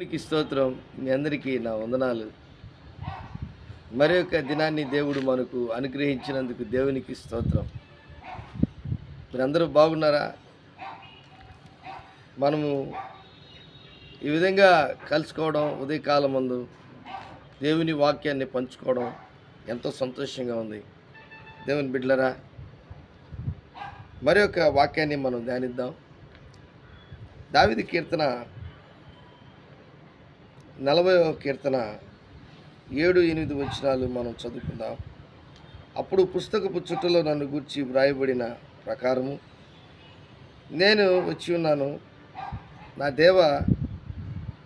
దేవునికి స్తోత్రం మీ అందరికీ నా వందనాలు. మరి యొక్క దినాన్ని దేవుడు మనకు అనుగ్రహించినందుకు దేవునికి స్తోత్రం. మీరందరూ బాగున్నారా? మనము ఈ విధంగా కలుసుకోవడం ఉదయకాలం ముందు దేవుని వాక్యాన్ని పంచుకోవడం ఎంతో సంతోషంగా ఉంది. దేవుని బిడ్డలరా మరి యొక్క వాక్యాన్ని మనం ధ్యానిద్దాం. దావిది కీర్తన నలభై కీర్తన ఏడు ఎనిమిది వచనాలు మనం చదువుకుందాం. అప్పుడు పుస్తకపు చుట్టలో నన్ను గూర్చి వ్రాయబడిన ప్రకారము నేను వచ్చి ఉన్నాను. నా దేవ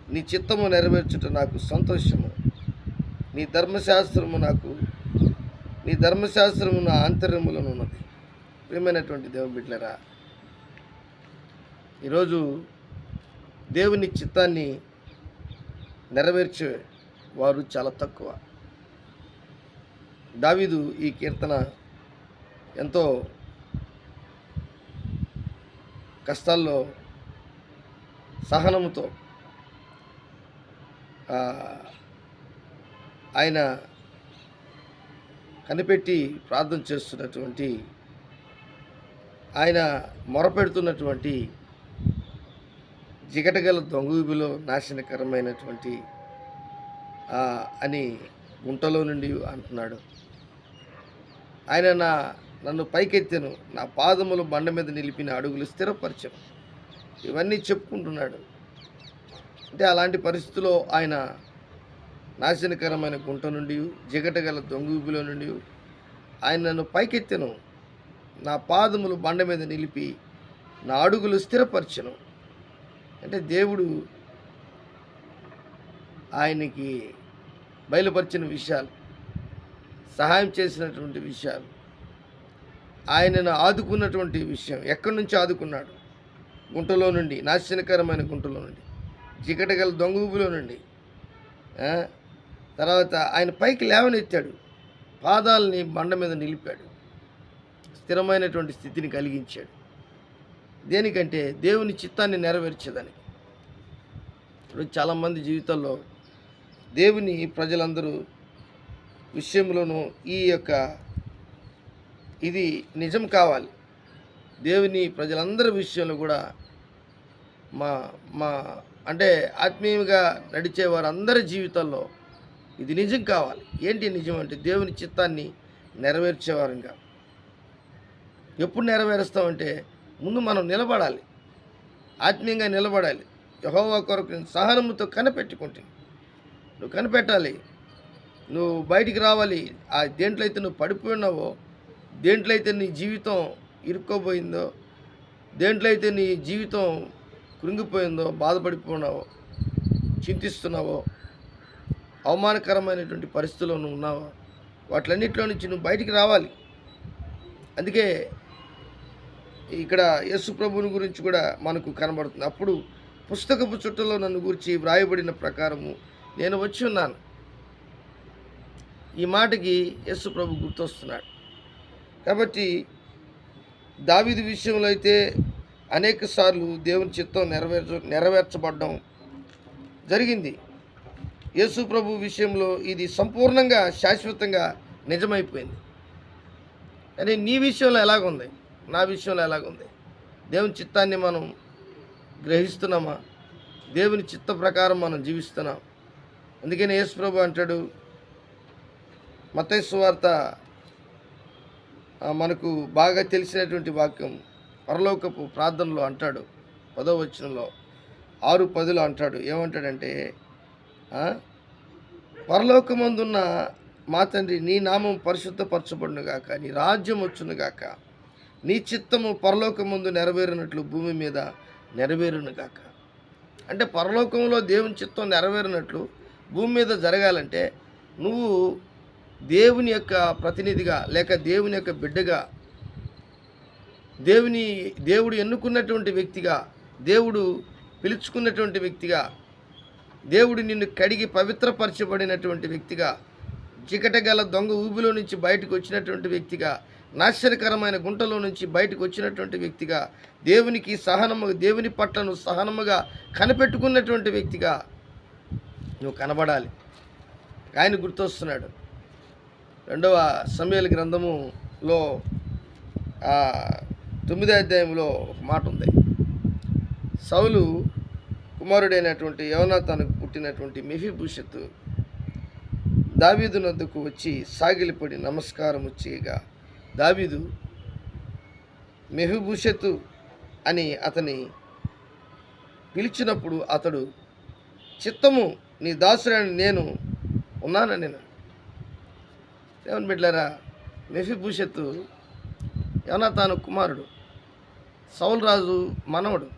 నీ చిత్తము నెరవేర్చుట నాకు సంతోషము. నీ ధర్మశాస్త్రము నాకు నీ ధర్మశాస్త్రము నా ఆంతర్యములను ఉన్నది. ప్రియమైనటువంటి దేవ బిడ్డలరా ఈరోజు దేవుని చిత్తాన్ని నెరవేర్చే వారు చాలా తక్కువ. దావీదు ఈ కీర్తన ఎంతో కష్టాల్లో సహనముతో ఆయన కనిపెట్టి ప్రార్థన చేస్తున్నటువంటి ఆయన మొరపెడుతున్నటువంటి జిగటగల దొంగూబిలో నాశనకరమైనటువంటి అని గుంటలో నుండి అంటున్నాడు. ఆయన నా నన్ను పైకెత్తాను నా పాదములు బండ మీద నిలిపిన అడుగులు స్థిరపరచను. ఇవన్నీ చెప్పుకుంటున్నాడు. అంటే అలాంటి పరిస్థితిలో ఆయన నాశనకరమైన గుంట నుండి జిగటగల దొంగూబిలో నుండి ఆయన నన్ను పైకెత్తెను నా పాదములు బండ మీద నిలిపి నా అడుగులు స్థిరపరచను. అంటే దేవుడు ఆయనకి బయలుపరిచిన విషయాలు సహాయం చేసినటువంటి విషయాలు ఆయనను ఆదుకున్నటువంటి విషయం ఎక్కడి నుంచి ఆదుకున్నాడు? గుంటలో నుండి నాశనకరమైన గుంటలో నుండి జిగటగల దొంగ నుండి తర్వాత ఆయన పైకి లేవనెత్తాడు పాదాలని బండ మీద నిలిపాడు స్థిరమైనటువంటి స్థితిని కలిగించాడు. దేనికంటే దేవుని చిత్తాన్ని నెరవేర్చేదానికి ఇప్పుడు చాలామంది జీవితాల్లో దేవుని ప్రజలందరూ విషయంలోనూ ఈ యొక్క ఇది నిజం కావాలి. దేవుని ప్రజలందరి విషయంలో కూడా మా మా అంటే ఆత్మీయంగా నడిచే వారందరి జీవితాల్లో ఇది నిజం కావాలి. ఏంటి నిజం అంటే దేవుని చిత్తాన్ని నెరవేర్చేవారంగా. ఎప్పుడు నెరవేరుస్తామంటే ముందు మనం నిలబడాలి. ఆత్మీయంగా నిలబడాలి. యహోవా కొరకు నేను సహనముతో కనిపెట్టుకుంటుంది నువ్వు కనిపెట్టాలి. నువ్వు బయటికి రావాలి. ఆ దేంట్లో అయితే నువ్వు పడిపోయినావో దేంట్లో అయితే నీ జీవితం ఇరుక్కోపోయిందో దేంట్లో అయితే నీ జీవితం కృంగిపోయిందో బాధపడిపోయినావో చింతిస్తున్నావో అవమానకరమైనటువంటి పరిస్థితుల్లో నువ్వు ఉన్నావో వాటిలన్నింటిలో నుంచి నువ్వు బయటికి రావాలి. అందుకే ఇక్కడ యేసు ప్రభుని గురించి కూడా మనకు కనబడుతుంది. అప్పుడు పుస్తకపు చుట్టలో నన్ను గురించి వ్రాయబడిన ప్రకారము నేను వచ్చి ఉన్నాను. ఈ మాటకి యేసు ప్రభు గుర్తొస్తున్నాడు. కాబట్టి దావిది విషయంలో అయితే అనేక సార్లు దేవుని చిత్తం నెరవేర్చ నెరవేర్చబడడం జరిగింది. యేసు ప్రభు విషయంలో ఇది సంపూర్ణంగా శాశ్వతంగా నిజమైపోయింది. కానీ నీ విషయంలో ఎలాగుంది? నా విషయంలో ఎలాగుంది? దేవుని చిత్తాన్ని మనం గ్రహిస్తున్నామా? దేవుని చిత్త ప్రకారం మనం జీవిస్తున్నాం. అందుకని యేసు ప్రభు అంటాడు మతేశ్వార్త వార్త మనకు బాగా తెలిసినటువంటి వాక్యం పరలోకపు ప్రార్థనలో అంటాడు. పదో వచనంలో ఆరు పదిలో అంటాడు. ఏమంటాడంటే పరలోకమందున్న మా తండ్రి నీ నామం పరిశుద్ధపరచబడునుగాక నీ రాజ్యం వచ్చునుగాక గాక నీ చిత్తము పరలోకమందు నెరవేరినట్లు భూమి మీద నెరవేరును కాక అంటే పరలోకంలో దేవుని చిత్తం నెరవేరినట్లు భూమి మీద జరగాలంటే నువ్వు దేవుని యొక్క ప్రతినిధిగా లేక దేవుని యొక్క బిడ్డగా దేవుని దేవుడు ఎన్నుకున్నటువంటి వ్యక్తిగా దేవుడు పిలుచుకున్నటువంటి వ్యక్తిగా దేవుడు నిన్ను కడిగి పవిత్రపరచబడినటువంటి వ్యక్తిగా చికటగల దొంగ ఊబిలో నుంచి బయటకు వచ్చినటువంటి వ్యక్తిగా నాశనకరమైన గుంటలో నుంచి బయటకు వచ్చినటువంటి వ్యక్తిగా దేవునికి సహనము దేవుని పట్లను సహనముగా కనిపెట్టుకున్నటువంటి వ్యక్తిగా నువ్వు కనబడాలి. ఆయన గుర్తొస్తున్నాడు. రెండవ సమయాల గ్రంథములో తొమ్మిదో అధ్యాయంలో ఒక మాట ఉంది. సౌలు కుమారుడైనటువంటి యవనాథానికి పుట్టినటువంటి మెఫిభూషత్తు దావీదునందుకు నద్దకు వచ్చి సాగిలిపడి నమస్కారం చేయగా దావీదు మెహబూషత్తు అని అతని పిలిచినప్పుడు అతడు చిత్తము నీ దాసురాని నేను ఉన్నానని నేను. దేవుని బిడ్డారా మెఫీభూషత్తు తాను కుమారుడు సౌలరాజు మనవడు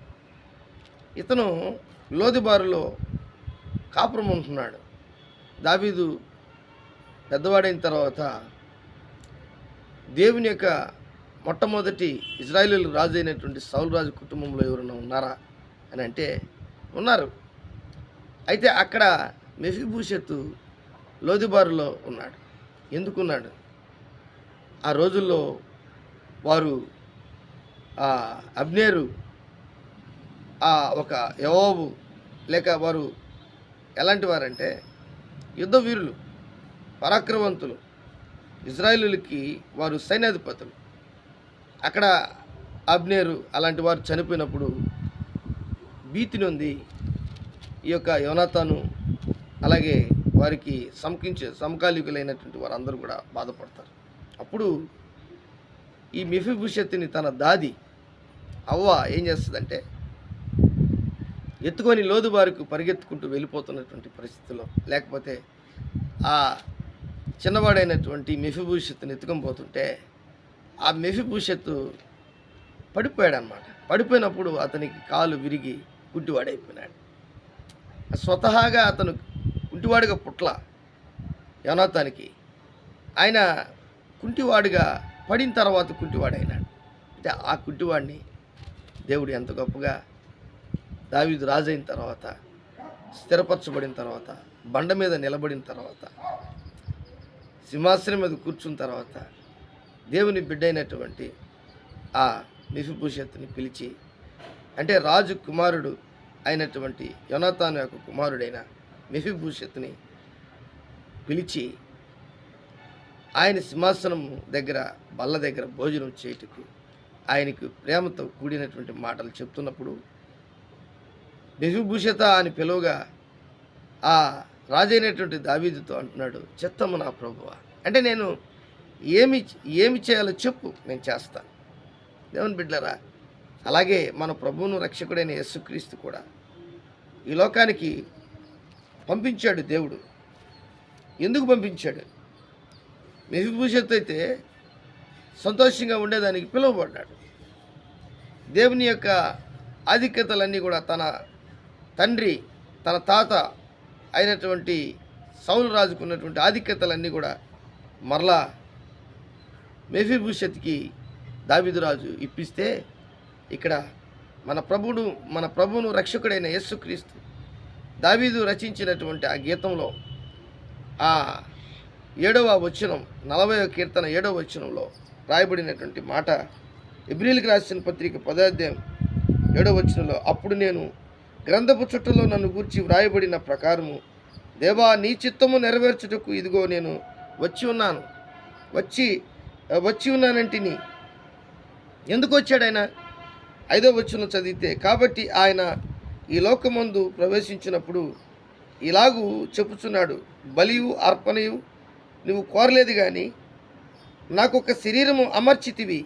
ఇతను లోదిబారులో కాపురం ఉంటున్నాడు దావీదు పెద్దవాడైన తర్వాత దేవుని యొక్క మొట్టమొదటి ఇజ్రాయిల్ రాజు అయినటువంటి సౌల్ రాజు కుటుంబంలో ఎవరైనా ఉన్నారా అని అంటే ఉన్నారు. అయితే అక్కడ మెఫిభూషత్తు లోదిబారులో ఉన్నాడు. ఎందుకున్నాడు ఆ రోజుల్లో వారు ఆ అబ్నేరు ఆ ఒక యవోబు లేక వారు ఎలాంటి వారంటే యుద్ధ వీరులు పరాక్రమవంతులు. ఇజ్రాయిలుకి వారు సైన్యాధిపతులు. అక్కడ అబ్నేరు అలాంటి వారు చనిపోయినప్పుడు భీతి నొంది ఈ యొక్క యోనాతాను అలాగే వారికి సమకించే సమకాలీకులైనటువంటి వారందరూ కూడా బాధపడతారు. అప్పుడు ఈ మిఫిభూషత్తిని తన దాది అవ్వ ఏం చేస్తుందంటే ఎత్తుకొని లోదుబారుకు పరిగెత్తుకుంటూ వెళ్ళిపోతున్నటువంటి పరిస్థితుల్లో లేకపోతే ఆ చిన్నవాడైనటువంటి మెఫిభూషత్తుని ఎత్తుకొని పోతుంటే ఆ మెఫిభూషత్తు పడిపోయాడనమాట పడిపోయినప్పుడు అతనికి కాలు విరిగి గుడ్డివాడైపోయినాడు. స్వతహాగా అతను కుంటివాడిగా పుట్ల యోనాతానికి. ఆయన కుంటివాడిగా పడిన తర్వాత కుంటివాడైనాడు. అంటే ఆ కుంటివాడిని దేవుడు ఎంత గొప్పగా దావీదు రాజైన తర్వాత స్థిరపరచబడిన తర్వాత బండ మీద నిలబడిన తర్వాత సింహాసనం మీద కూర్చున్న తర్వాత దేవుని బిడ్డైనటువంటి ఆ నిఫిభూషత్తుని పిలిచి అంటే రాజు కుమారుడు అయినటువంటి యోనాతాను యొక్క కుమారుడైన మెఫిభూషత్తుని పిలిచి ఆయన సింహాసనం దగ్గర బల్ల దగ్గర భోజనం చేయుటకు ఆయనకు ప్రేమతో కూడినటువంటి మాటలు చెప్తున్నప్పుడు మిఫిభూషత అని పిలువగా ఆ రాజైనటువంటి దావీదుతో అంటున్నాడు చిత్తము నా ప్రభువ. అంటే నేను ఏమి ఏమి చేయాలో చెప్పు నేను చేస్తాను. దేవుని బిడ్డలరా అలాగే మన ప్రభువును రక్షకుడైన యేసుక్రీస్తు కూడా ఈ లోకానికి పంపించాడు దేవుడు. ఎందుకు పంపించాడు? మెహిభూషత్ అయితే సంతోషంగా ఉండేదానికి పిలువబడ్డాడు. దేవుని యొక్క ఆధిక్యతలన్నీ కూడా తన తండ్రి తన తాత అయినటువంటి సౌలు రాజుకున్నటువంటి ఆధిక్యతలన్నీ కూడా మరలా మెఫీభూషత్కి దావిదురాజు ఇప్పిస్తే ఇక్కడ మన ప్రభుడు మన ప్రభువును రక్షకుడైన యేసుక్రీస్తు దావీదు రచించినటువంటి ఆ గీతంలో ఆ ఏడవ వచనం నలభై కీర్తన ఏడవ వచనంలో రాయబడినటువంటి మాట. ఎబ్రిల్కి రాసిన పత్రిక పదార్థం ఏడవ వచనంలో అప్పుడు నేను గ్రంథపు చుట్టలో నన్ను గూర్చి వ్రాయబడిన ప్రకారము దేవా నీ చిత్తము నెరవేర్చుటకు ఇదిగో నేను వచ్చి ఉన్నాను. వచ్చి వచ్చి ఉన్నానంటిని. ఎందుకు వచ్చాడు ఆయన? ఐదో వచ్చిన చదివితే కాబట్టి ఆయన ఈ లోకమందు ప్రవేశించినప్పుడు ఇలాగూ చెప్పుచున్నాడు బలియు అర్పణయు నువ్వు కోరలేదు కానీ నాకు ఒక శరీరము అమర్చితివి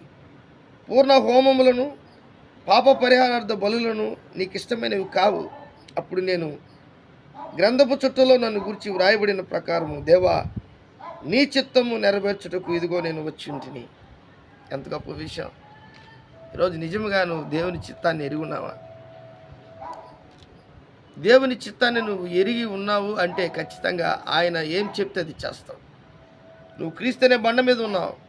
పూర్ణ హోమములను పాప పరిహారార్థ బలులను నీకు ఇష్టమైనవి కావు. అప్పుడు నేను గ్రంథపు చుట్టలో నన్ను గురించి వ్రాయబడిన ప్రకారము దేవా నీ చిత్తము నెరవేర్చుటకు ఇదిగో నేను వచ్చి ఉంటిని ఎంత గొప్ప విషయం. ఈరోజు నిజంగా నువ్వు దేవుని చిత్తాన్ని ఎరిగి ఉన్నావా? దేవుని చిత్తాన్ని నువ్వు ఎరిగి ఉన్నావు అంటే ఖచ్చితంగా ఆయన ఏం చెప్తే అది చేస్తావు. నువ్వు క్రీస్తనే బండ మీద ఉన్నావు.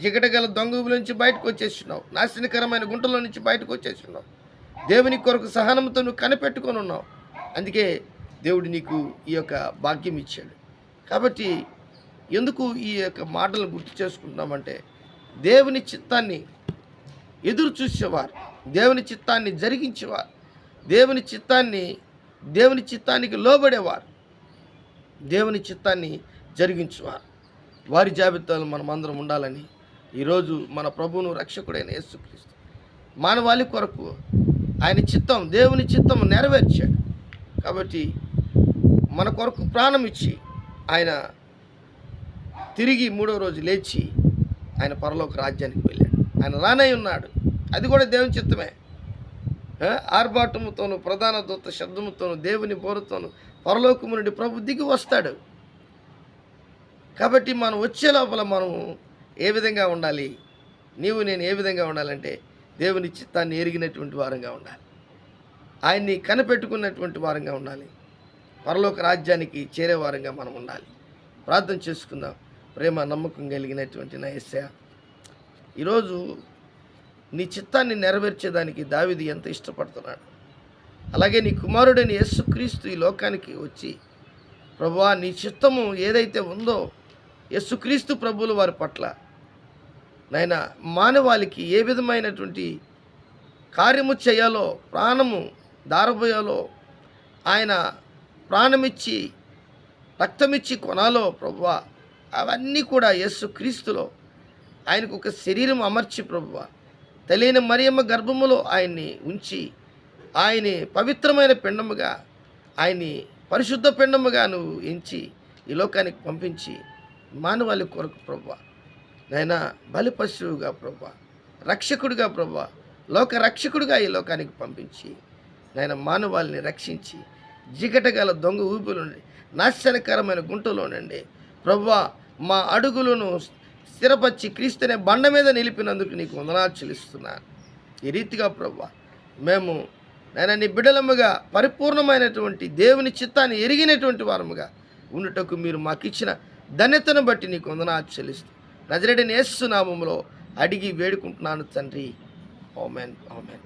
జిగటగల దొంగల నుంచి బయటకు వచ్చేసినావు నాశనకరమైన గుంటలో నుంచి బయటకు వచ్చేసినావు దేవుని కొరకు సహనంతో నువ్వు కనిపెట్టుకొని ఉన్నావు. అందుకే దేవుడు నీకు ఈ యొక్క భాగ్యం ఇచ్చాడు. కాబట్టి ఎందుకు ఈ యొక్క మాటలు గుర్తు చేసుకుంటున్నామంటే దేవుని చిత్తాన్ని ఎదురు చూసేవారు దేవుని చిత్తాన్ని జరిగించేవారు దేవుని చిత్తాన్ని దేవుని చిత్తానికి లోబడేవారు దేవుని చిత్తాన్ని జరిగించేవారు. వారి జాబితాలో మనమందరం ఉండాలని ఈరోజు మన ప్రభువును రక్షకుడైన యేసుక్రీస్తు మానవాళి కొరకు ఆయన చిత్తం దేవుని చిత్తం నెరవేర్చాడు. కాబట్టి మన కొరకు ప్రాణం ఇచ్చి ఆయన తిరిగి మూడో రోజు లేచి ఆయన పరలోక రాజ్యానికి వెళ్ళాడు. ఆయన రానై ఉన్నాడు. అది కూడా దేవుని చిత్తమే. ఆర్భాటముతోను ప్రధాన దూత శబ్దముతోను దేవుని బోరుతోను పరలోకము నుండి ప్రభు దిగి వస్తాడు. కాబట్టి మనం వచ్చే లోపల మనం ఏ విధంగా ఉండాలి? నీవు నేను ఏ విధంగా ఉండాలంటే దేవుని చిత్తాన్ని ఎరిగినటువంటి వారంగా ఉండాలి. ఆయన్ని కనిపెట్టుకున్నటువంటి వారంగా ఉండాలి. పరలోక రాజ్యానికి చేరే వారంగా మనం ఉండాలి. ప్రార్థన చేసుకుందాం. ప్రేమ నమ్మకం కలిగినటువంటి నా ఈరోజు నీ చిత్తాన్ని నెరవేర్చేదానికి దావిది ఎంత ఇష్టపడుతున్నాడు. అలాగే నీ కుమారుడైన యేసుక్రీస్తు ఈ లోకానికి వచ్చి ప్రభువా నీ చిత్తము ఏదైతే ఉందో యస్సుక్రీస్తు ప్రభుల వారి పట్ల. నాయన మానవాళికి ఏ విధమైనటువంటి కార్యము చేయాలో ప్రాణము దారబోయాలో ఆయన ప్రాణమిచ్చి రక్తమిచ్చి కొనాలో ప్రభువ అవన్నీ కూడా యస్సు క్రీస్తులో ఆయనకు ఒక శరీరం అమర్చి ప్రభువ. తెలియని మరియమ్మ గర్భములో ఆయన్ని ఉంచి ఆయన్ని పవిత్రమైన పిండముగా ఆయన్ని పరిశుద్ధ పిండముగా నువ్వు ఎంచి ఈ లోకానికి పంపించి మానవాళి కొరకు ప్రభా. నాయన బలి పశువుగా ప్రభా. రక్షకుడిగా ప్రభా. లోక రక్షకుడిగా ఈ లోకానికి పంపించి నాయన మానవాళిని రక్షించి జిగటగల దొంగ ఊపిలో నుండి నాశనకరమైన గుంటలో నుండి ప్రభా మా అడుగులను స్థిరపరిచి క్రీస్తునే బండ మీద నిలిపినందుకు నీకు వందనాలు చెల్లిస్తున్నాను ఈ రీతిగా ప్రభా మేము నేను నీ బిడలముగా పరిపూర్ణమైనటువంటి దేవుని చిత్తాన్ని ఎరిగినటువంటి వారముగా ఉండుటకు మీరు మాకు ఇచ్చిన ధన్యతను బట్టి నీకు వందనాలు చెల్లిస్తూ నజరెడని ఏసునామంలో నామములో అడిగి వేడుకుంటున్నాను తండ్రి. ఓమెన్ ఓమెన్